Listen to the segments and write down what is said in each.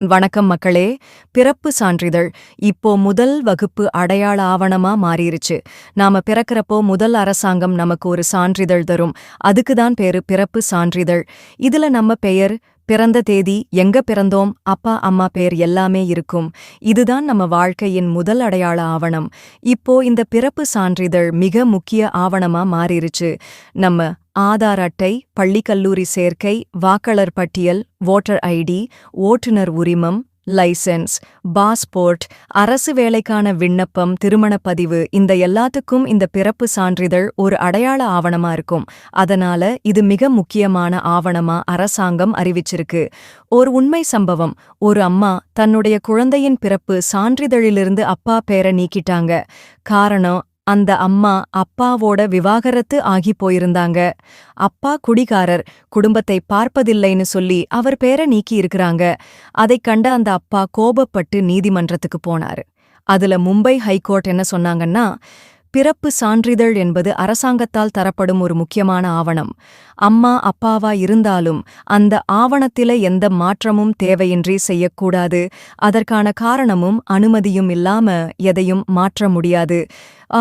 வணக்கம் மக்களே. பிறப்பு சான்றிதழ். இப்போ முதல் வகுப்பு அடையாள ஆவணமா மாறிருச்சு. நாம பிறக்கறப்போ முதல் அரசாங்கம் நமக்கு ஒரு சான்றிதழ் தரும். அதுக்கு தான் பேரு பிறப்பு சான்றிதழ். இதுல நம்ம பெயர் பிறந்த தேதி எங்க பிறந்தோம் அப்பா அம்மா பேர் எல்லாமே இருக்கும். இதுதான் நம்ம வாழ்க்கையின் முதல் அடையாள ஆவணம். இப்போ இந்த பிறப்பு சான்றிதழ் மிக முக்கிய ஆவணமா மாறிருச்சு. நம்ம ஆதார் அட்டை பள்ளி கல்லூரி சேர்க்கை வாக்காளர் பட்டியல் வோட்டர் ஐடி ஓட்டுநர் உரிமம் லைசென்ஸ் பாஸ்போர்ட் அரசு வேலைக்கான விண்ணப்பம் திருமணப் பதிவு இந்த எல்லாத்துக்கும் இந்த பிறப்பு சான்றிதழ் ஒரு அடையாள ஆவணமா இருக்கும். அதனால இது மிக முக்கியமான ஆவணமா அரசாங்கம் அறிவிச்சிருக்கு. ஒரு உண்மை சம்பவம் ஒரு அம்மா தன்னுடைய குழந்தையின் பிறப்பு சான்றிதழிலிருந்து அப்பா பேரை நீக்கிட்டாங்க. காரணம் அந்த அம்மா அப்பாவோட விவாகரத்து ஆகி போயிருந்தாங்க. அப்பா குடிகாரர் குடும்பத்தை பார்ப்பதில்லைன்னு சொல்லி அவர் பேரை நீக்கி இருக்கிறாங்க. அதைக் கண்ட அந்த அப்பா கோபப்பட்டு நீதிமன்றத்துக்கு போனாரு. அதுல மும்பை ஹைகோர்ட் என்ன சொன்னாங்கன்னா பிறப்பு சான்றிதழ் என்பது அரசாங்கத்தால் தரப்படும் ஒரு முக்கியமான ஆவணம். அம்மா அப்பாவா இருந்தாலும் அந்த ஆவணத்தில எந்த மாற்றமும் தேவையின்றி செய்யக்கூடாது. அதற்கான காரணமும் அனுமதியும் இல்லாம எதையும் மாற்ற முடியாது.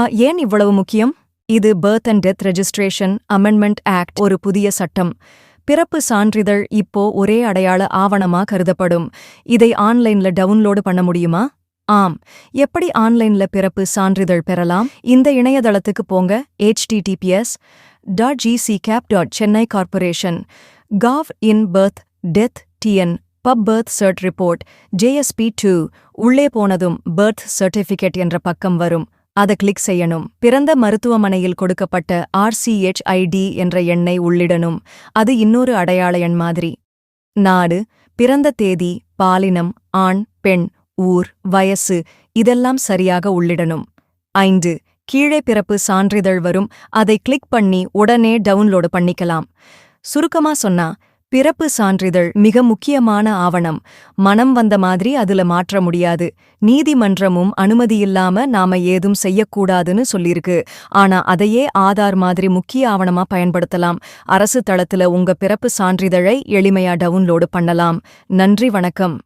ஏன் இவ்வளவு முக்கியம்? இது birth and death registration amendment act ஒரு புதிய சட்டம். பிறப்பு சான்றிதழ் இப்போ ஒரே அடையாள ஆவணமா கருதப்படும். இதை ஆன்லைன்ல டவுன்லோடு பண்ண முடியுமா? ஆம். எப்படி ஆன்லைன்ல பிறப்பு சான்றிதழ் பெறலாம்? இந்த இணையதளத்துக்கு போங்க. HTTPS dot GCC app dot Chennai corporation gov in birth death TN pub birth cert report JSP to உள்ளே போனதும் பர்த் சர்டிஃபிகேட் என்ற பக்கம் வரும். அதை கிளிக் செய்யணும். பிறந்த மருத்துவமனையில் கொடுக்கப்பட்ட ஆர்சிஹெச்ஐடி என்ற எண்ணை உள்ளிடணும். அது இன்னொரு அடையாள எண் மாதிரி. நாடு பிறந்த தேதி பாலினம் ஆண் பெண் ஊர் வயசு இதெல்லாம் சரியாக உள்ளிடணும். ஐந்து கீழே பிறப்பு சான்றிதழ் வரும். அதை கிளிக் பண்ணி உடனே டவுன்லோடு பண்ணிக்கலாம். சுருக்கமா சொன்னா பிறப்பு சான்றிதழ் மிக முக்கியமான ஆவணம். மனம் வந்த மாதிரி அதுல மாற்ற முடியாது. நீதிமன்றமும் அனுமதியில்லாம நாம ஏதும் செய்யக்கூடாதுன்னு சொல்லிருக்கு. ஆனா அதையே ஆதார் மாதிரி முக்கிய ஆவணமா பயன்படுத்தலாம். அரசு தளத்துல உங்க பிறப்பு சான்றிதழை எளிமையா டவுன்லோடு பண்ணலாம். நன்றி வணக்கம்.